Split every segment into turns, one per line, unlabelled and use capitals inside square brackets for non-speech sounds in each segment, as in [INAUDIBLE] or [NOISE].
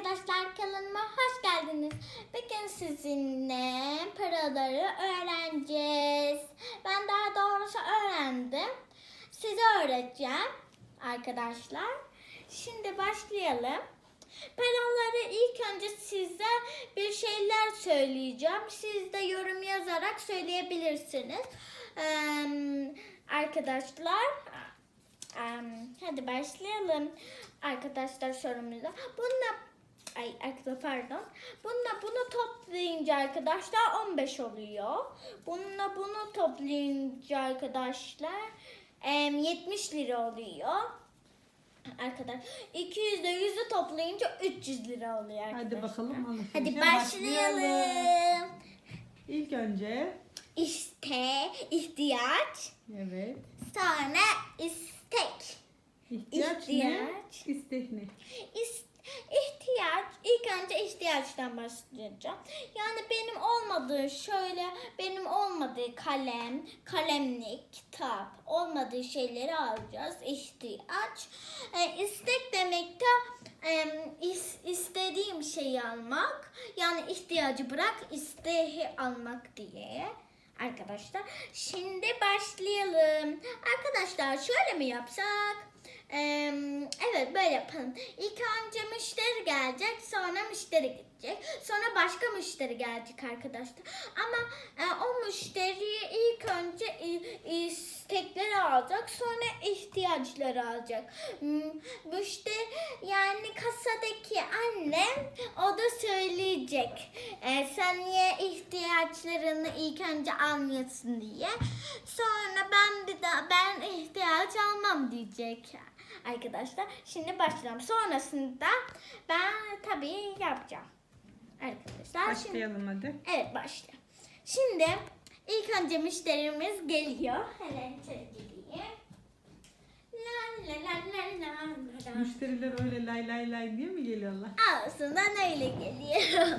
arkadaşlar kanalıma hoş geldiniz. Bugün sizinle paraları öğreneceğiz. Ben daha doğrusu öğrendim. Size öğreteceğim arkadaşlar. Şimdi başlayalım. Paraları ilk önce size bir şeyler söyleyeceğim. Siz de yorum yazarak söyleyebilirsiniz. Ee, arkadaşlar hadi başlayalım arkadaşlar sorumuza. Bununla ay arkadaşlar pardon. Bununla bunu toplayınca arkadaşlar 15 oluyor. Bununla bunu toplayınca arkadaşlar em, 70 lira oluyor. Arkadaş 200 de 100'ü toplayınca 300 lira oluyor arkadaşlar.
Hadi bakalım alışverişe
Hadi başlayalım.
İlk önce
İşte ihtiyaç
evet.
sonra istek.
İhtiyaç, ne? İstek ne?
İs- ihtiyaç ilk önce ihtiyaçtan başlayacağım. Yani benim olmadığı şöyle benim olmadığı kalem, kalemlik, kitap olmadığı şeyleri alacağız. İhtiyaç. E, istek demek de e, is- istediğim şeyi almak. Yani ihtiyacı bırak isteği almak diye. Arkadaşlar şimdi başlayalım. Arkadaşlar şöyle mi yapsak? Ee, evet böyle yapalım. İlk önce müşteri gelecek, sonra müşteri gidecek, sonra başka müşteri gelecek arkadaşlar. Ama e, o müşteriyi ilk önce i- istekleri alacak, sonra ihtiyaçları alacak. Hmm, Müşteri yani kasadaki annem o da söyleyecek. E, sen niye ihtiyaçlarını ilk önce almıyorsun diye. Sonra ben bir daha ben ihtiyaç almam diyecek arkadaşlar. Şimdi başlayalım. Sonrasında ben tabii yapacağım. Arkadaşlar şimdi
Başlayalım hadi.
evet başla. Şimdi ilk önce müşterimiz geliyor. Hemen içeri gireyim. La la la la la la la.
Müşteriler öyle lay lay lay diye mi geliyorlar?
Aslında öyle geliyor. [LAUGHS]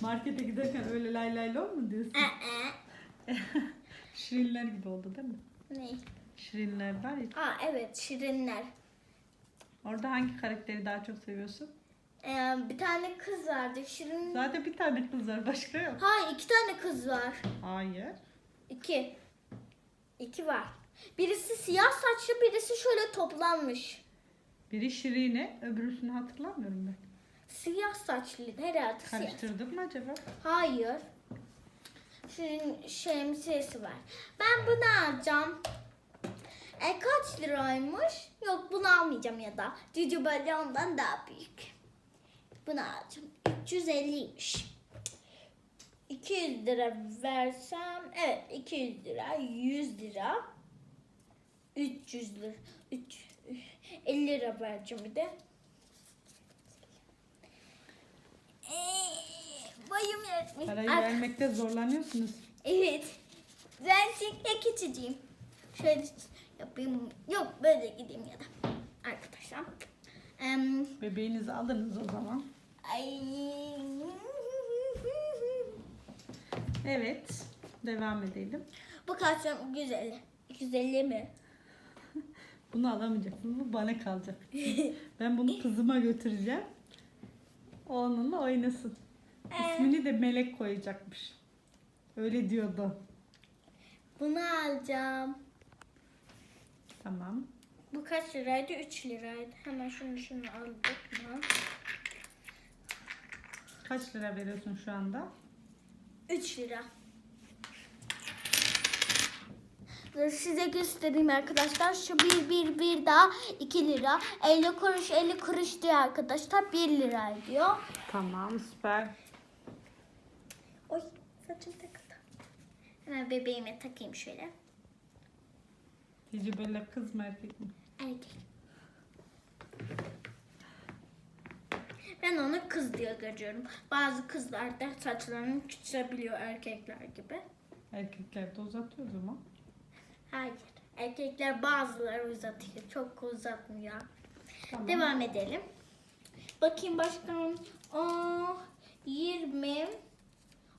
Markete giderken öyle lay lay lon mu diyorsun?
Aa, [LAUGHS]
Şirinler gibi oldu değil mi?
ne?
Şirinler var ya.
Aa evet şirinler.
Orada hangi karakteri daha çok seviyorsun?
Ee, bir tane kız vardı. Şirin.
Zaten bir tane kız var başka yok.
Hayır iki tane kız var.
Hayır.
İki. İki var. Birisi siyah saçlı birisi şöyle toplanmış.
Biri Şirine öbürüsünü hatırlamıyorum ben.
Siyah saçlı herhalde siyah.
Karıştırdık mı acaba?
Hayır. Şunun şemsiyesi var. Ben bunu alacağım. E kaç liraymış? Yok bunu almayacağım ya da. Cici böyle ondan daha büyük. Bunu alacağım. 350'ymiş. 200 lira versem evet 200 lira 100 lira 300 lira 3 50 lira vereceğim bir de. Ee, Bayım yetmiş.
Parayı
Ar-
vermekte zorlanıyorsunuz.
Evet. Ben çekmek içeceğim. Şöyle yapayım. Yok böyle gideyim ya da. Arkadaşlar. Em,
Bebeğinizi alınız o zaman.
ay.
Evet. Devam edelim.
Bu kartım güzel. 250 mi? [LAUGHS]
Bunu alamayacaksınız. Bu bana kalacak. [LAUGHS] Ben bunu kızıma götüreceğim. Onunla oynasın. İsmini de Melek koyacakmış. Öyle diyordu.
Bunu alacağım.
Tamam.
Bu kaç liraydı? 3 liraydı. Hemen şunu şunu aldık mı?
Kaç lira veriyorsun şu anda?
3 lira. Size göstereyim arkadaşlar. Şu bir bir bir daha 2 lira. 50 kuruş 50 kuruş diyor arkadaşlar. 1 lira diyor.
Tamam süper.
Oy saçım takıldı. Hemen bebeğime takayım şöyle.
Cici Bella kız mı erkek mi?
Erkek. Ben onu kız diye görüyorum. Bazı kızlar da saçlarını küçülebiliyor erkekler gibi.
Erkekler de uzatıyor o zaman.
Hayır. Erkekler bazıları uzatıyor. Çok uzatmıyor.
Tamam.
Devam edelim. Bakayım başka. O 20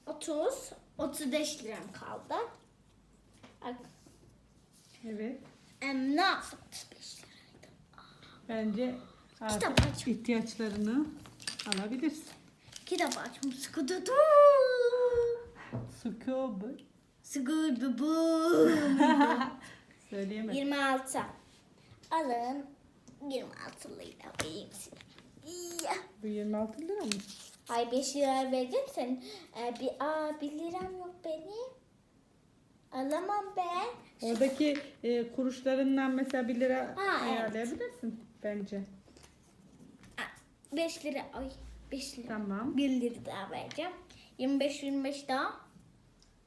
30 35 liram kaldı.
Evet.
Em, ne yapsam 35 liraydı.
Bence Artık
Kitap aç.
ihtiyaçlarını alabilirsin.
Kitap tutu.
Scooby.
Sıkı tutu.
Söyleyemedim.
26. Alın 26'lıyla vereyim size. İyi.
Bu 26 lira mı?
Ay 5 lira vereceğim sen. Ee, bir, aa, 1 liram yok benim. Alamam ben.
Oradaki e, kuruşlarından mesela 1 lira
Ha, evet.
ayarlayabilirsin bence.
5 lira. Ay 5 lira.
Tamam.
1 lira daha vereceğim. 25 25 daha.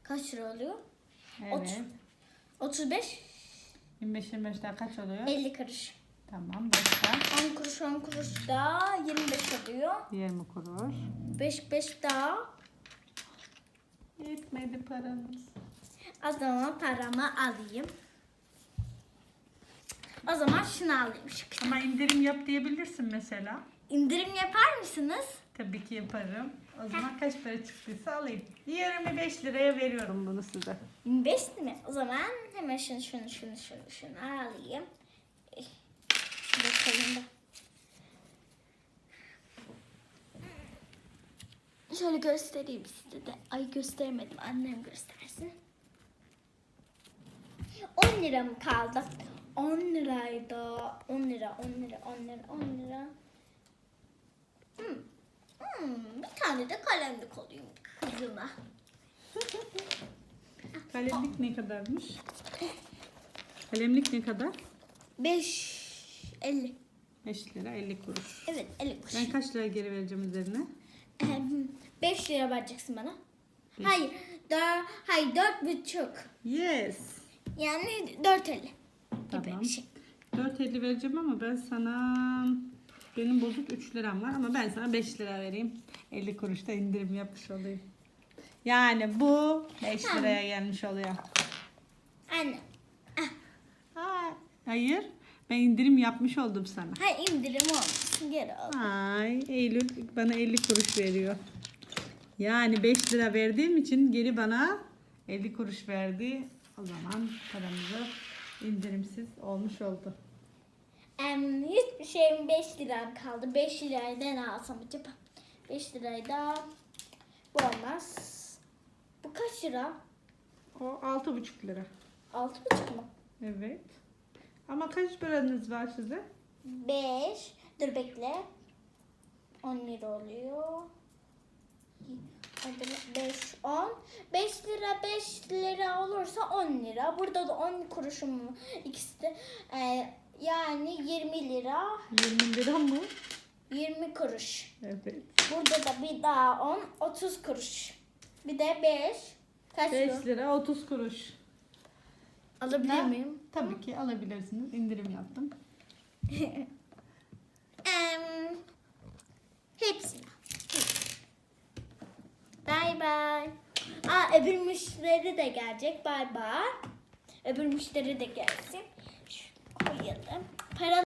Kaç lira oluyor?
Evet.
35
25 25 daha kaç oluyor?
50 kuruş.
Tamam. Başka?
10 kuruş 10 kuruş daha 25 oluyor.
20 kuruş.
5 5 daha.
Yetmedi paramız.
O zaman paramı alayım. O zaman şunu alayım. Şu.
Ama indirim yap diyebilirsin mesela.
İndirim yapar mısınız?
Tabii ki yaparım. O zaman kaç para çıktıysa alayım. 25 liraya veriyorum bunu size.
25 mi? O zaman hemen şunu şunu şunu şunu şunu alayım. Şurada koyayım da. Şöyle göstereyim size de. Ay göstermedim. Annem göstersin. 10 lira mı kaldı? 10 liraydı. 10 lira, 10 lira, 10 lira, 10 lira. Hmm. Hmm, bir tane de kalemlik olayım kızıma. [LAUGHS]
Kalemlik ne kadarmış? Kalemlik ne kadar?
5 50.
5 lira 50 kuruş.
Evet 50 kuruş.
Ben kaç lira geri vereceğim üzerine?
5 lira vereceksin bana. Hayır. Dör, hayır dört buçuk.
Yes.
Yani 4 50 gibi
Tamam.
bir şey.
4.50 vereceğim ama ben sana benim bozuk 3 liram var ama ben sana 5 lira vereyim. 50 kuruşta indirim yapmış olayım. Yani bu 5
Tamam.
liraya gelmiş oluyor.
Anne.
Ay, hayır. Ben indirim yapmış oldum sana.
Hayır indirim olmasın. Geri al.
Ay Eylül bana 50 kuruş veriyor. Yani 5 lira verdiğim için geri bana 50 kuruş verdi. O zaman paramızı indirimsiz olmuş oldu.
Em, hiçbir şeyim 5 liram kaldı. 5 lirayı ne alsam acaba? 5 lirayı da bu olmaz. Bu kaç lira?
O 6,5 lira.
6 buçuk mu?
Evet. Ama kaç paranız var size?
5. Dur bekle. 10 lira oluyor. Hadi 5, 10. 5 lira 5 lira olursa 10 lira. Burada da 10 kuruşum ikisi de. e, yani 20 lira
20 lira mı?
20 kuruş.
Evet.
Burada da bir daha 10 30 kuruş. Bir de 5. Kaç
5
lira?
lira 30 kuruş.
Alabilir miyim?
Tabii ki alabilirsiniz. İndirim yaptım. [LAUGHS]
Em, hepsini. Bye bye. Aa öbür müşteri de gelecek. Bye bye. Öbür müşteri de gelsin. Şunu koyalım. Para